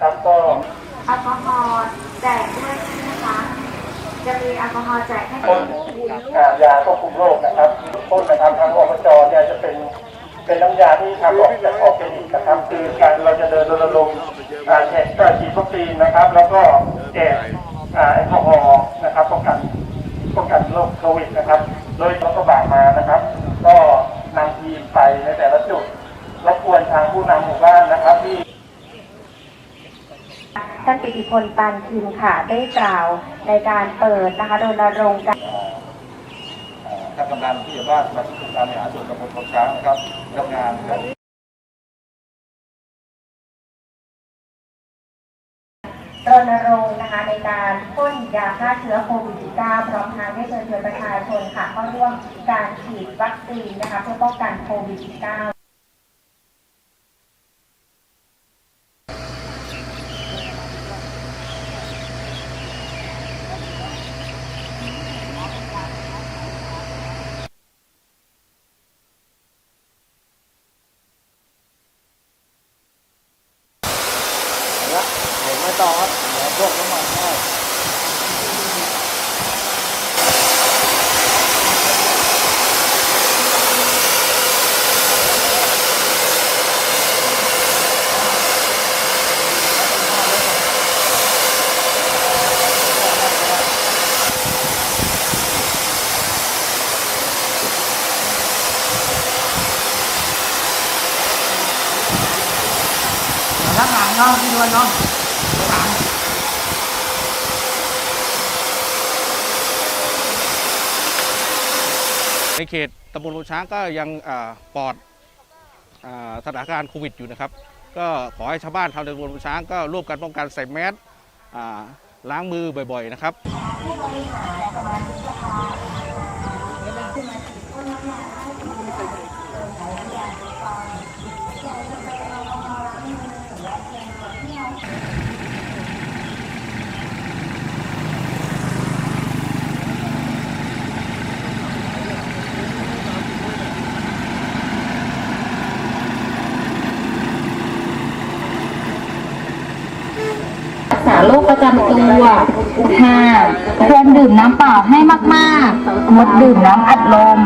แล้วก็แอลกอฮอล์แจกด้วยใช่ไหมคะ จะมีแอลกอฮอล์แจกให้คนยาควบคุมโรคนะครับต้นนะครับทางอบจเนี่ยจะเป็นเป็นน้ำยาที่ทำออกจากออกเป็นนะครับ คือการเราจะเดินรณรงค์แจกฉีดวัคซีนนะครับ แล้วก็แจกแอลก ทางผู้นำหมู่บ้านนะครับที่ท่านปิติพลปันทิมค่ะ ได้กล่าวในการเปิดนะคะรณรงค์การท่านกำนันผู้ใหญ่บ้านสมาชิกองค์การบริหารส่วนตำบลทองช้างนะครับทำงานครับรณรงค์นะคะในการพ่นยาฆ่าเชื้อโควิด -19 พร้อมทางได้เชิญชวนประชาชนค่ะเข้าร่วมการฉีดวัคซีนนะคะเพื่อป้องกันโควิด -19 เดี๋ยวไม่ต่อครับเดี๋ยวพวกน้ำมันให้ ในเขตตำบลโพช้างก็ยังปลอดสถานการณ์โควิดอยู่นะครับ ก็ขอให้ชาวบ้านชาวตำบลโพช้างก็ร่วมกันป้องกันใส่แมสล้างมือบ่อย ๆ นะครับ ษาโรคประจำตัว 5. ควรดื่มน้ำเปล่าให้มากๆ งดดื่มน้ำอัดลม